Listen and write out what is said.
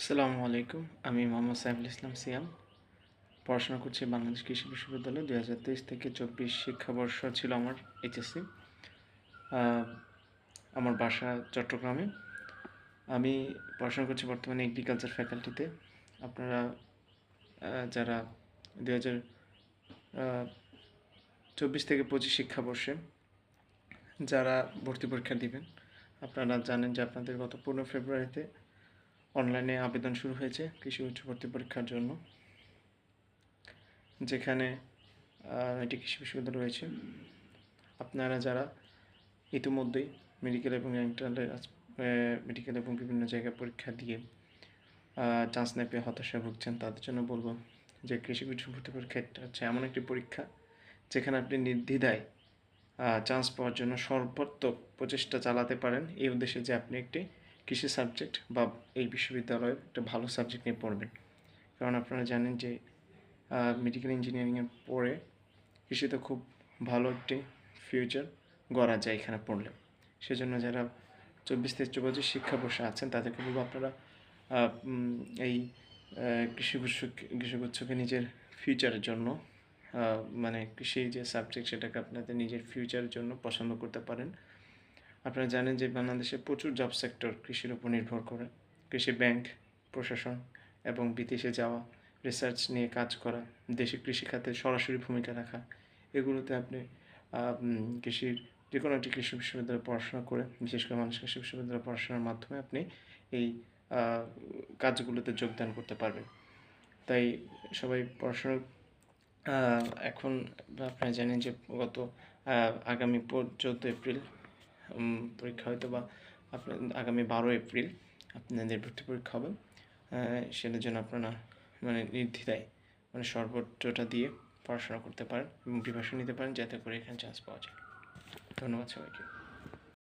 আসসালামু আলাইকুম। আমি মোহাম্মদ সাইফুল ইসলাম সিয়াম। পড়াশোনা করছি বাংলাদেশ কৃষি বিশ্ববিদ্যালয়। দুই হাজার তেইশ থেকে চব্বিশ শিক্ষাবর্ষ ছিল আমার এইচএসসি আমার বাসা চট্টগ্রামে। আমি পড়াশোনা করছি বর্তমানে এগ্রিকালচার ফ্যাকাল্টিতে আপনারা যারা দুই হাজার চব্বিশ থেকে পঁচিশ শিক্ষাবর্ষে যারা ভর্তি পরীক্ষা দিবেন, আপনারা জানেন যে আপনাদের গত পনেরো ফেব্রুয়ারিতে অনলাইনে আবেদন শুরু হয়েছে কৃষি উচ্চ ভর্তি পরীক্ষার জন্য, যেখানে এটি কৃষি বিশ্ববিদ্যালয় রয়েছে। আপনারা যারা ইতিমধ্যেই মেডিকেল এবং ইন্টারনাল মেডিকেল এবং বিভিন্ন জায়গায় পরীক্ষা দিয়ে চান্স না পেয়ে হতাশায় ভুগছেন, তাদের জন্য বলব যে কৃষি উচ্চ ভর্তি পরীক্ষা হচ্ছে এমন একটি পরীক্ষা যেখানে আপনি নির্দ্বিধায় চান্স পাওয়ার জন্য সর্বাত্মক প্রচেষ্টা চালাতে পারেন। এই উদ্দেশ্যে যে আপনি একটি কৃষি সাবজেক্ট বা এই বিশ্ববিদ্যালয়ের একটা ভালো সাবজেক্ট নিয়ে পড়বেন। কারণ আপনারা জানেন যে মেডিকেল ইঞ্জিনিয়ারিংয়ের পরে কৃষিতে খুব ভালো একটি ফিউচার গড়া যায় এখানে পড়লে। সেজন্য যারা চব্বিশ থেকে চব্বিশ শিক্ষাবর্ষে আছেন, তাদেরকে বলব আপনারা এই কৃষিগুচ্ছ কৃষিগুচ্ছকে নিজের ফিউচারের জন্য মানে কৃষি যে সাবজেক্ট সেটাকে আপনাদের নিজের ফিউচারের জন্য পছন্দ করতে পারেন। আপনারা জানেন যে বাংলাদেশে প্রচুর জব সেক্টর কৃষির উপর নির্ভর করে। কৃষি ব্যাংক প্রশাসন এবং বিদেশে যাওয়া রিসার্চ নিয়ে কাজ করা, দেশে কৃষি খাতে সরাসরি ভূমিকা রাখা, এগুলোতে আপনি কৃষির যে কোনো একটি কৃষি বিশ্ববিদ্যালয়ে পড়াশোনা করে, বিশেষ করে মানুষ কৃষি বিশ্ববিদ্যালয়ে পড়াশোনার মাধ্যমে আপনি এই কাজগুলোতে যোগদান করতে পারবেন। তাই সবাই পড়াশোনা এখন আপনারা জানেন যে গত আগামী চৌদ্দ এপ্রিল পরীক্ষা হয়তো বা আপনার আগামী বারো এপ্রিল আপনাদের ভর্তি পরীক্ষা হবে। সেটার জন্য আপনারা মানে নির্দ্বিধায় মানে সর্বোচ্চটা দিয়ে পড়াশোনা করতে পারেন এবং প্রিপারেশন নিতে পারেন, যাতে করে এখানে চান্স পাওয়া যায়। ধন্যবাদ সবাইকে।